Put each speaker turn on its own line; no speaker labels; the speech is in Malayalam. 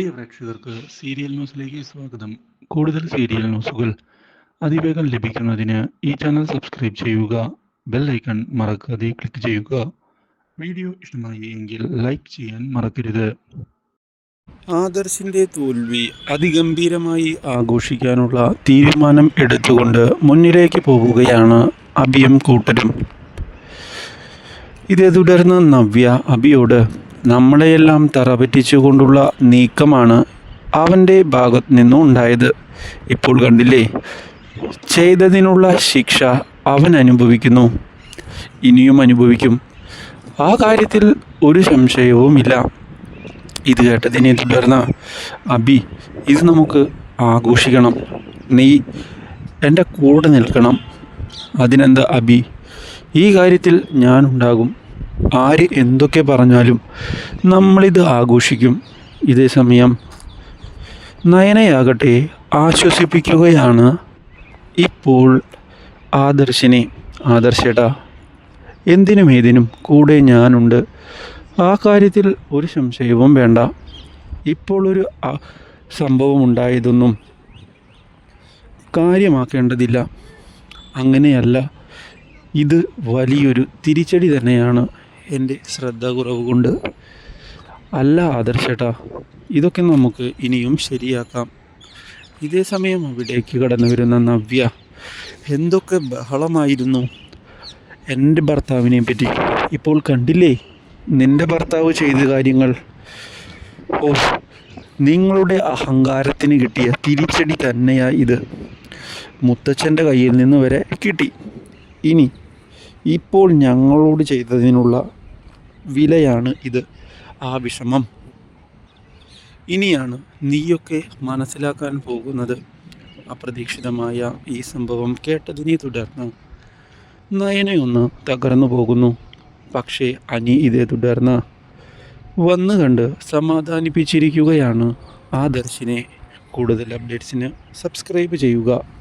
പ്രിയ പ്രേക്ഷകർക്ക് സീരിയൽ ന്യൂസിലേക്ക് സ്വാഗതം. കൂടുതൽ സീരിയൽ ന്യൂസുകൾ അതിവേഗം ലഭിക്കുന്നതിന് ഈ ചാനൽ സബ്സ്ക്രൈബ് ചെയ്യുക ബെൽ ഐക്കൺ മറക്കാതെ ക്ലിക്ക് ചെയ്യുക. വീഡിയോ ഇഷ്ടമായി എങ്കിൽ ലൈക്ക് ചെയ്യാൻ മറക്കരുത്.
ആദർശിന്റെ തോൽവി അതിഗംഭീരമായി ആഘോഷിക്കാനുള്ള തീരുമാനം എടുത്തുകൊണ്ട് മുന്നിലേക്ക് പോവുകയാണ് അഭിയും കൂട്ടരും. ഇതേ തുടർന്ന് നവ്യ അഭിയോട് നമ്മളെയെല്ലാം തറപറ്റിച്ചുകൊണ്ടുള്ള നീക്കമാണ് അവന്റെ ഭാഗത്ത് നിന്നും ഉണ്ടായത് ഇപ്പോൾ കണ്ടില്ലേ? ചെയ്തതിനുള്ള ശിക്ഷ അവൻ അനുഭവിക്കുന്നു. ഇനിയും അനുഭവിക്കും. ആ കാര്യത്തിൽ ഒരു സംശയവുമില്ല. ഇത് കേട്ടതിനെ തുടർന്ന് അബി ഇത് നമുക്ക് ആഘോഷിക്കണം. നീ എന്റെ കൂടെ നിൽക്കണം. അതിനെന്താ അബി? ഈ കാര്യത്തിൽ ഞാനുണ്ടാകും ആര് എന്തൊക്കെ പറഞ്ഞാലും നമ്മളിത് ആഘോഷിക്കും. ഇതേ സമയം നയനയാകട്ടെ ആശ്വസിപ്പിക്കുകയാണ് ഇപ്പോൾ ആദർശിനെ. ആദർശേട്ടാ എന്തിനും ഏതിനും കൂടെ ഞാനുണ്ട്. ആ കാര്യത്തിൽ ഒരു സംശയവും വേണ്ട. ഇപ്പോൾ ഒരു സംഭവം ഉണ്ടായതൊന്നും കാര്യമാക്കേണ്ടതില്ല. അങ്ങനെയല്ല. ഇത് വലിയൊരു തിരിച്ചടി തന്നെയാണ്. എന്റെ ശ്രദ്ധ കുറവ് കൊണ്ട് അല്ല ആദർശേട്ടാ ഇതൊക്കെ നമുക്ക് ഇനിയും ശരിയാക്കാം. ഇതേ സമയം അവിടേക്ക് കടന്നു വരുന്ന നവ്യ എന്തൊക്കെ ബഹളമായിരുന്നു. എന്റെ ഭർത്താവിനെ പറ്റി ഇപ്പോൾ കണ്ടില്ലേ? നിന്റെ ഭർത്താവ് ചെയ്ത കാര്യങ്ങൾ. ഓ നിങ്ങളുടെ അഹങ്കാരത്തിന് കിട്ടിയ തിരിച്ചടി തന്നെയാ ഇത്. മുത്തച്ഛന്റെ കയ്യിൽ നിന്ന് വരെ കിട്ടി. ഇനി ഇപ്പോൾ ഞങ്ങളോട് ചെയ്തതിനുള്ള വിലയാണ് ഇത്. ആ വിഷമം. ഇനിയാണ് നീയൊക്കെ മനസ്സിലാക്കാൻ പോകുന്നത്. അപ്രതീക്ഷിതമായ ഈ സംഭവം കേട്ടതിനെ തുടർന്ന് നയനയൊന്ന് തകർന്നു പോകുന്നു. പക്ഷേ അനി ഇതേ തുടർന്ന് വന്നു കണ്ട് സമാധാനിപ്പിച്ചിരിക്കുകയാണ്. ആ ദർശിനെ കൂടുതൽ അപ്ഡേറ്റ്സിന് സബ്സ്ക്രൈബ് ചെയ്യുക.